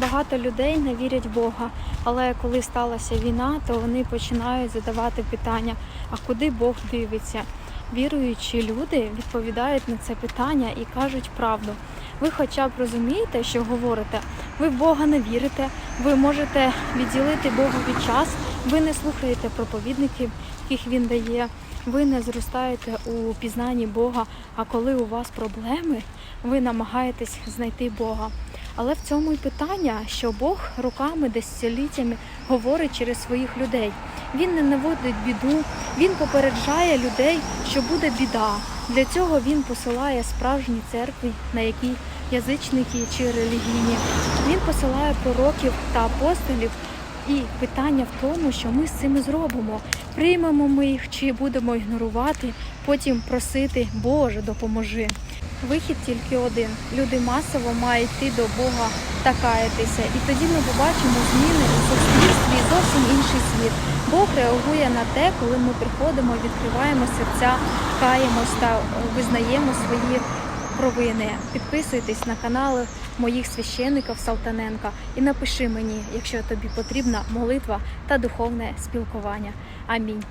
Багато людей не вірять в Бога, але коли сталася війна, то вони починають задавати питання: а куди Бог дивиться? Віруючі люди відповідають на це питання і кажуть правду. Ви хоча б розумієте, що говорите, ви в Бога не вірите, ви можете відділити Богові час, ви не слухаєте проповідників, яких він дає, ви не зростаєте у пізнанні Бога. А коли у вас проблеми, ви намагаєтесь знайти Бога. Але в цьому і питання, що Бог роками, десятиліттями говорить через своїх людей. Він не наводить біду, він попереджає людей, що буде біда. Для цього він посилає справжні церкви, на які язичники чи релігійні. Він посилає пророків та апостолів. І питання в тому, що ми з цим зробимо. Приймемо ми їх чи будемо ігнорувати, потім просити Боже, допоможи. Вихід тільки один. Люди масово мають йти до Бога та каятися. І тоді ми побачимо зміни у суспільстві і зовсім інший світ. Бог реагує на те, коли ми приходимо, відкриваємо серця, каємось та визнаємо свої провини. Підписуйтесь на канали моїх священників Салтаненка і напиши мені, якщо тобі потрібна молитва та духовне спілкування. Амінь.